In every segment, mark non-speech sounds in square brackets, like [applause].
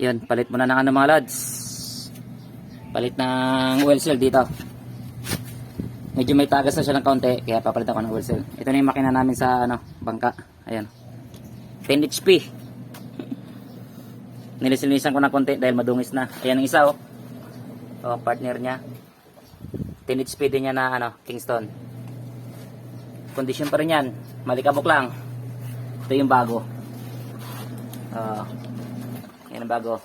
Yun, palit muna ng ano mga lads. Palit ng oil seal dito. Medyo may tagas na siya ng kaunti, kaya papalitan ko ng oil seal. Ito na yung makina namin sa ano, bangka. Ayan. 10 HP. [laughs] Nilisilinisan ko ng konti dahil madungis na. Ayan ang isa oh. Oh, partner niya. 10 HP din niya na ano, Kingston. Condition pa rin yan. Malikabok lang. Ito yung bago. Oh. Yan ang bago.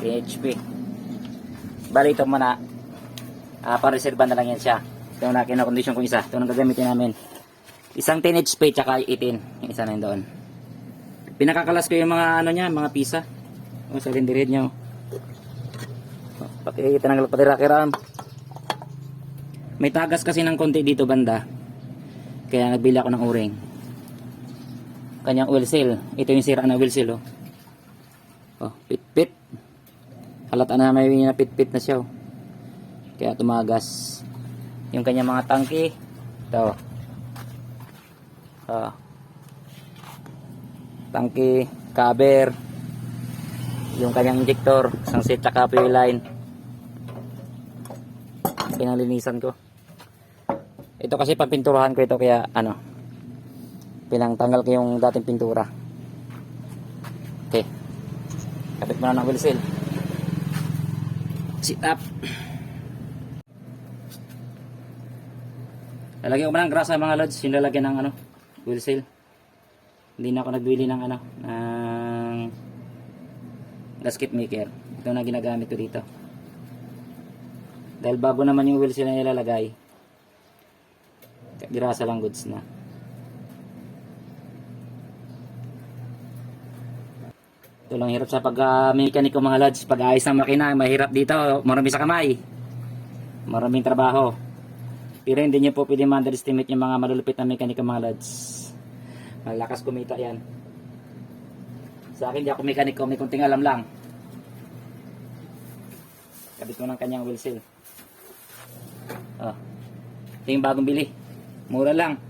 10 HP. Bali ito muna. Ah, pa-reserve na lang yan siya. Ito na kinakondisyon ko isa. Ito ang gagamitin namin. Isang 10 HP tsaka 18. Yung isa na yun doon. Pinakakalas ko yung mga ano niya, mga pisa. O sa lindirid niya. oh. Pati tinanggal pati rakiram. May tagas kasi ng konti dito banda. Kaya nagbili ako ng o-ring. Kanyang oil seal. Ito yung sira na oil seal oh. Oh, pit-pit. Halata na may napit-pit na siya oh. Kaya tumagas. Yung kanyang mga tangke. Ito. Ah. Tangke, cover. Yung kanyang injector, isang set tsaka fuel line. Pinalinisan ko. Ito kasi papinturahan ko ito kaya ano. Pinangtanggal ko yung dating pintura. Okay. Kapit mo na ng wheel seal. Sit up. Lalagyan ko ba ng grasa mga lods, yung lalagyan ng ano, wheel seal. Hindi na ako nagbili ng ano, ng gasket maker. Ito na ginagamit ko dito. Dahil bago naman yung wheel seal na ilalagay. Grasa lang goods na. Ito lang hirap sa pag-mekaniko mga lads. Pag-ayos ng makina, mahirap dito. Marami sa kamay. Maraming trabaho. Pero hindi nyo po pwede ma-underestimate yung mga malulupit na mekaniko mga lads. Malakas kumita yan. Sa akin, di ako mekaniko. May kunting alam lang. Kabit ko ng kanyang wheel seal. Oh. Ito yung bagong bili. Mura lang.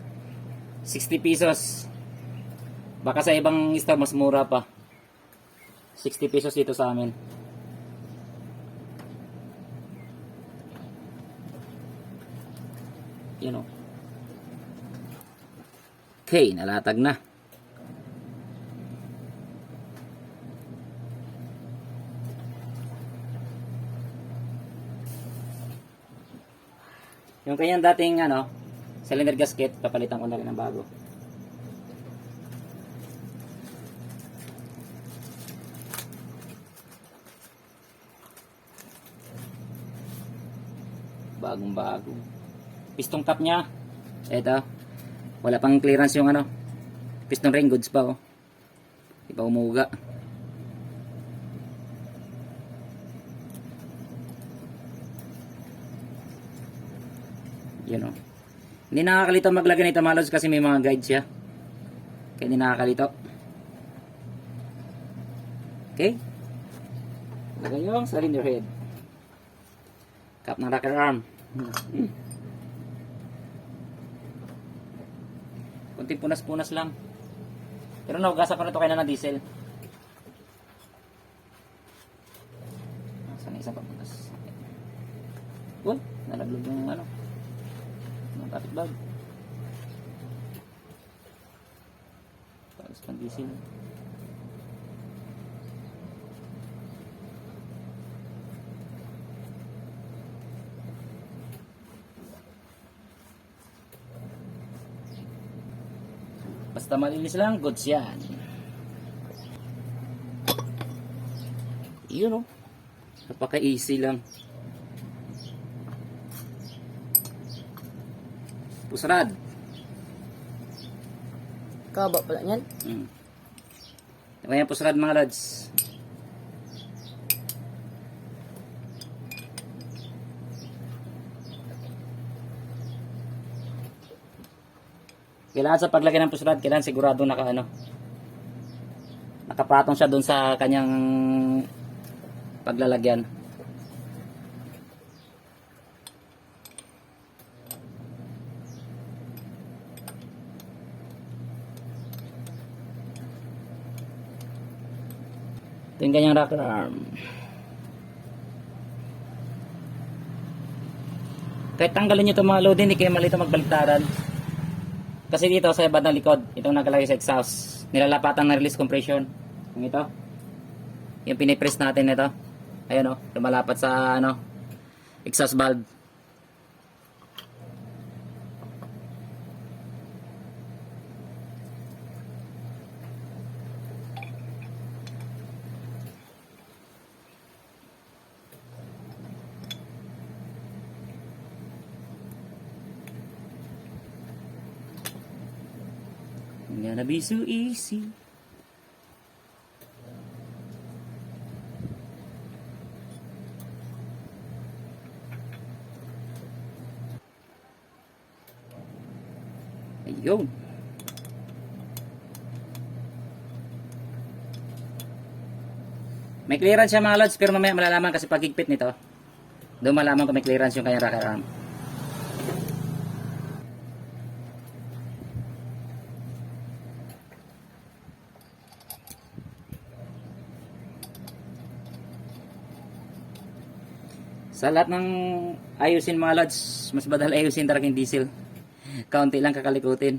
60 pesos. Baka sa ibang store mas mura pa. 60 pesos dito sa amin. Yun o. Okay, nalatag na. Yung kanyang dating ano, cylinder gasket, papalitan ko na rin ng bago. Bagong bago. Piston cap niya. Eto. Wala pang clearance yung ano. Piston ring goods pa oh. Di pa umuga. Yun oh. Hindi nakakalito maglagay nito malos kasi may mga guide siya. Kaya hindi nakakalito. Okay? Lagay yung cylinder head. Cap ng rocker arm. Hmm. Kunting punas-punas lang. Pero naugasan ko na ito kaya na ng diesel. Saan isa pa punas? Uy, nalaglag yung ano. Yung kapit bag. Tapos pang diesel. Basta malinis lang, goods yan. Yun o. Napaka-easy lang. Pusrad. Kaba pala yan. Hmm. Yan pusrad mga lads. Kailangan sa paglagay ng pusrad, kailangan sigurado naka ano. Nakapatong siya doon sa kanyang paglalagyan. Ito yung kanyang rocker arm. Kahit tanggalin nyo itong mga load, hindi kayo malito magbaliktaran. Kasi dito sa bandang likod, itong nakalagay sa exhaust, nilalapatan ng release compression. Yung ito. Yung pinipress natin ito. Ayun o, lumalapat sa ano, exhaust valve. Gonna be so easy. Ayun. May clearance siya mga lods, pero mamaya malalaman kasi pagigpit nito. Doon malaman kung may clearance yung kanyang rocker arm. Sa lahat ng ayusin mga lods, mas badal ayusin talaga yung diesel. Kaunti lang kakalikutin.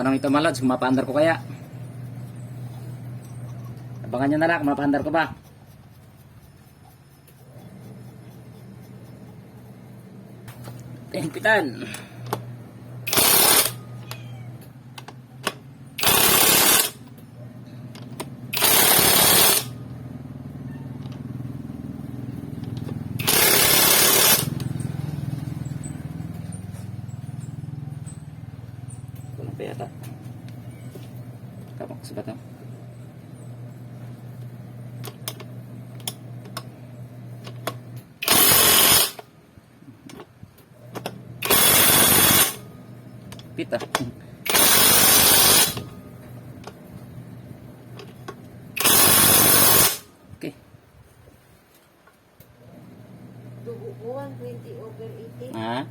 Tanong ito mga lods, ko kaya? Abangan nyo na lang kung ko ba? Higpitan. Kulang pa yata. Kapak sa bato. Pita. Okay. Dugo ko 120 over 80. Ah,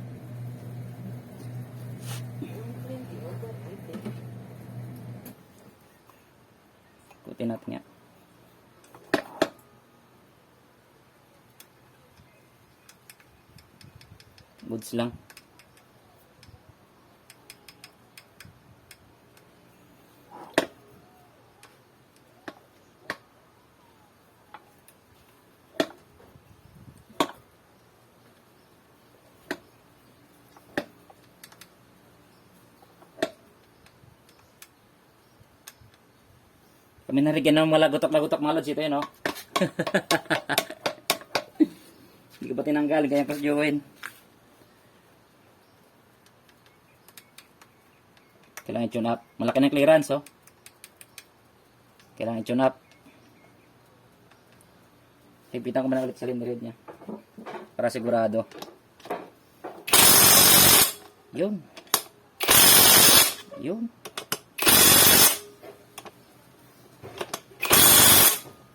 120 over 80. kutin natin nga. Goods lang. Kami narigyan ng mga lagotok-lagotok mga lods. Ito yun, oh. [laughs] Hindi ko pa tinanggal. Kaya pa join. Kailangan i-tune up. Malaki ng clearance, oh. Kailangan i-tune up. Hipitan ko muna ulit sa limit niya. Para sigurado. Yun. Yun.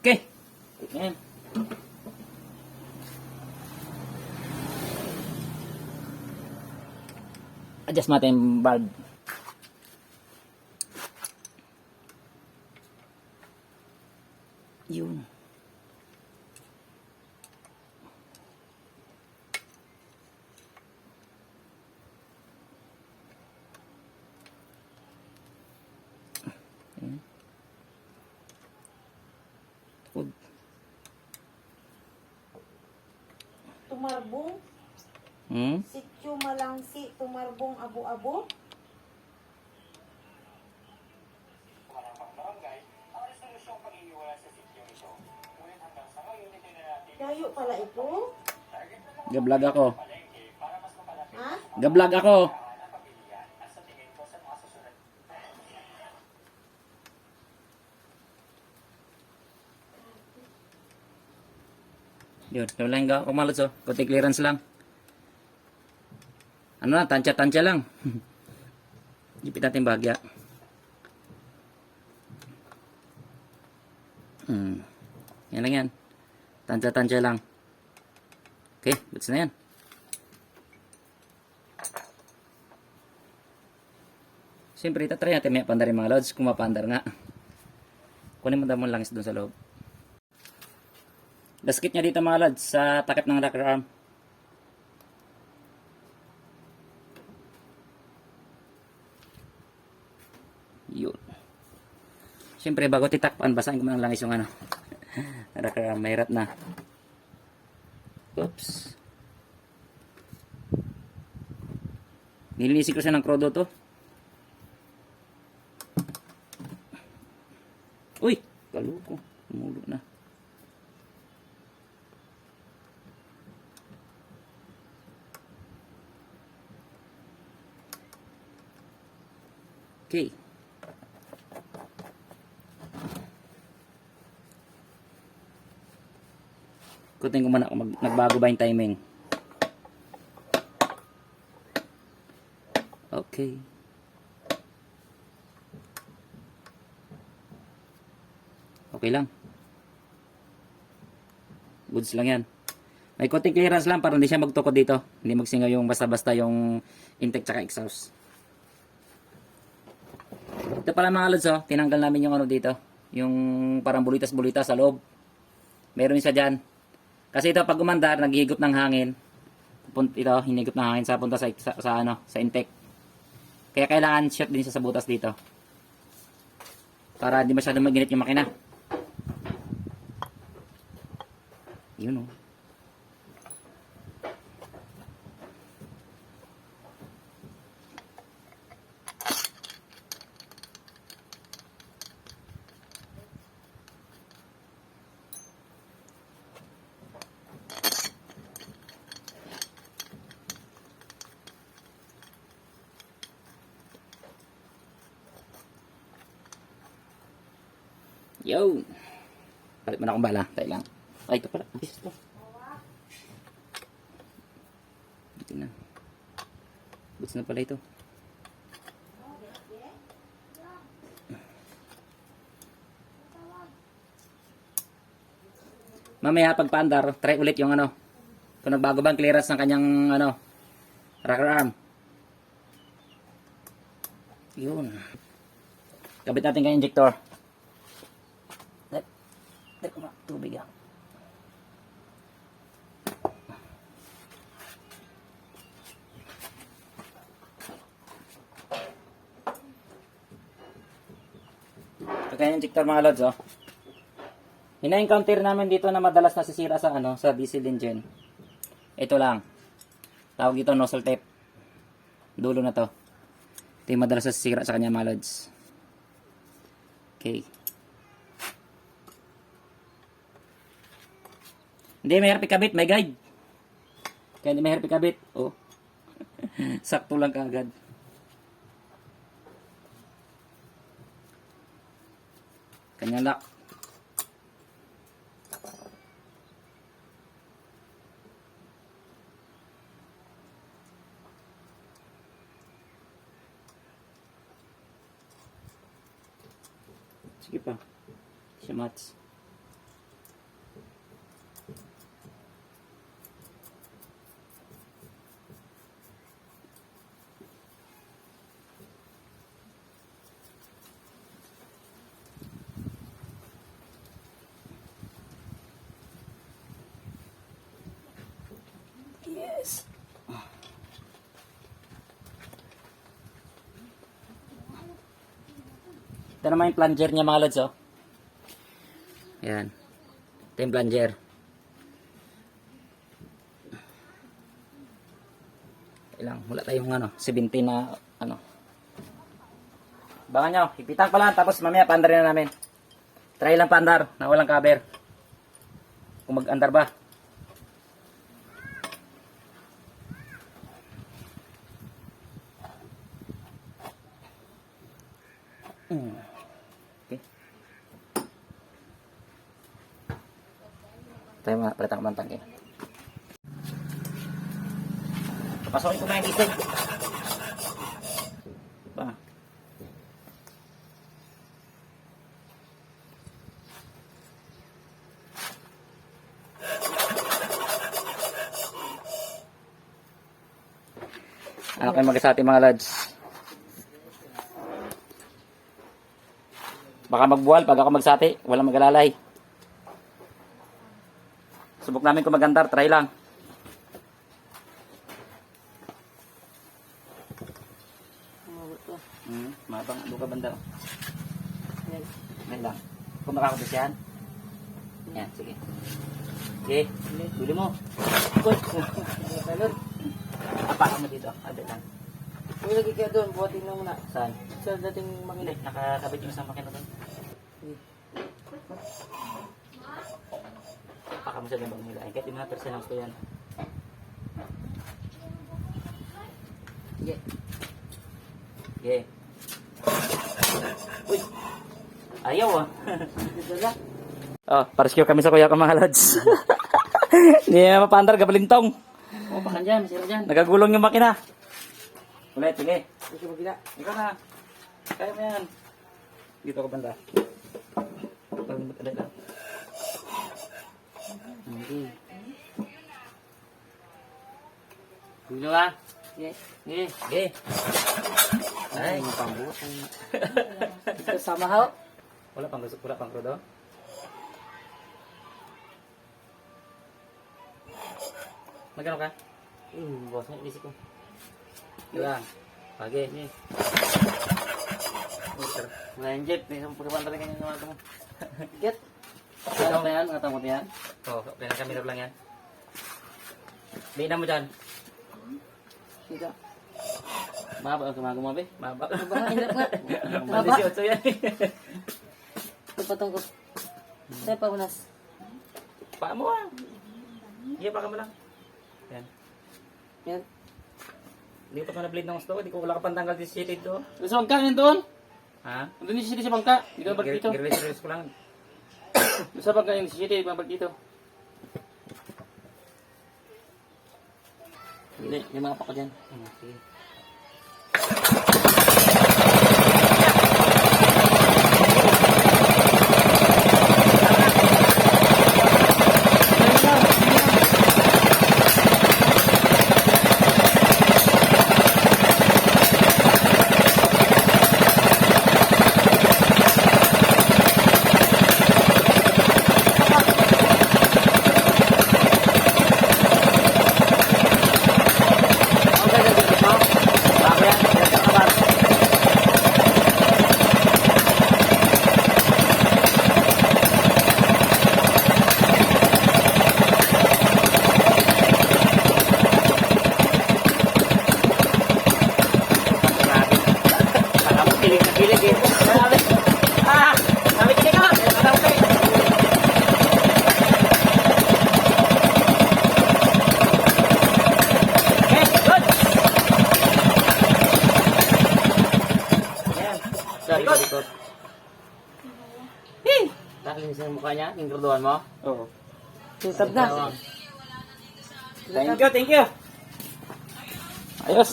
Okay. Ayan. Adjust natin yung bulb. Yun. Ayan. Food. Tumarbong, Hmm? sityo malangsi, tumarbong abo-abo. Layo pala ito. Gablog ako. Ha? Gablog ako. Yun, yun lang ka kumalods oh. Kunti clearance lang. Ano na, tansya-tansya lang. [laughs] Ipit natin bagya. Hmm. Yan lang yan. Tansya-tansya lang. Okay, goods na yan. Siyempre, itatry natin may pandar yung mga lods. Kung mapandar nga. Kunin mo daw mo langis doon sa loob. Gasket niya dito mga lods sa takip ng rocker arm. Yun. Siyempre, bago titakpan, basahin ko muna ng langis yung ano. [laughs] rocker arm, mahirap na. Oops. Nilinisin ko siya ng krodo to. Uy! Kaluko. Tumulo na. Okay. Kutin ko muna kung mag, nagbago ba yung timing. Okay. Okay lang. Goods lang yan. May konting clearance lang para hindi siya magtukod dito. Hindi magsingaw yung basta-basta yung intake tsaka exhaust. Ito pala mga lods oh, tinanggal namin yung ano dito. Yung parang bulitas-bulitas sa loob. Meron isa dyan. Kasi ito pag umandar, naghihigop ng hangin. Ito, hinigop ng hangin sa punta sa, sa, sa ano, sa intake. Kaya kailangan shot din siya sa butas dito. Para hindi masyadong maginit yung makina. Yun oh. Yo! Palit mo na akong bala. Tayo lang. Ay, ito pala. Bis to. Ito na. Boots na pala ito. Mamaya pag paandar, try ulit yung ano. Kung nagbago ba ang clearance ng kanyang ano, rocker arm. Yun. Kabit natin kanyang injector. Ko na tubig ah. Kaya yung injector mga lods oh. Hina-encounter namin dito na madalas nasisira sa ano, sa diesel engine. Ito lang. Tawag dito nozzle tape. Dulo na to. Ito yung madalas nasisira sa kanya mga lods. Okay. Hindi, may harap ikabit, may guide. Kaya hindi may harap ikabit. Oh. [laughs] Sakto lang kaagad. Kanya lock. Sige pa. Siya mats. Yes. Ito naman yung plunger niya mga lods, oh. Ayan. Ito yung plunger. Ilang, wala tayong ano, 17 na ano. Baka nyo, ipitan ko lang, tapos mamaya pandar na namin. Try lang pandar, na walang cover. Kung mag-andar ba. Tayo mga palitan ko ng tangke. Papasokin ko na yung isig. Ano kayo mag-asati mga lads? Baka magbuwal pag ako magsati, walang magalalay. Subok namin kung magandar, try lang. Hmm, mabang ano ka bandar. Yan. Yan lang. Kung makakapas yan. Yan, sige. Okay, bili mo. Good. Salud. Apakan mo dito. Abi lang. Uy, lagi ka doon. Buhatin mo muna. Saan? Sa dating manginig. nakakabit yung isang makina doon. Apakan mo sa limbang nila. Ay, kahit yung mga persen house ko yan. Sige. Okay. Uy. Ayaw ah. [laughs] Oh, parescue kami sa kuya ko mga lads. [laughs] Hindi na mapandar, gabalintong. O, pakan dyan. Masira dyan. Nagagulong yung makina. Ulit, sige. Gusto mo gila. Ikaw na. Kaya mo yan. Dito ka banda. Paglimot ulit lang. Okay. Gulo ah. Sige. Sige. Sige. Ay. Pambuot. [laughs] Ito sa mahaw. Wala pang gusto, wala pang krudo. Magkano ka? Hmm, boss. May isip ko. Ilang. Pagi. Meter. Wala yung jet. Isang pagkapan talaga yung naman mo. [laughs] Get. Ano na yan? Mga mo yan? Oo, oh, pinakamira lang yan. Bina mo dyan. Dito. Kumago mo, be. Mabak. Mahaba, hirap nga. Mabak. Mahaba. yan. Ito patong ko. Sa'yo pa unas. Pa mo ah. Iya, pa ka mo lang. Yan. Yan. Hindi ko pa na-blade ng gusto. Hindi ko wala ka pang tanggal this shitted to. Gusto bangka doon? Ha? Doon yung city sa bangka. Dito ang dito. Grillis ko lang. Sa bangka yung city, babag dito. Hindi, yung mga pako dyan. Hmm, sige. Bago yan. Yan sa kabar. Grabe. Baka mo kilig na kilig eh. Grabe. Ah! Sabi kilig ka! Sabi kilig. Okay, good! Ayan. Sabi ko Likod. likod. Hey! Nakinis yung mukha niya, yung graduan mo. Oo. Tusab na. Thank you, thank you. Ayos.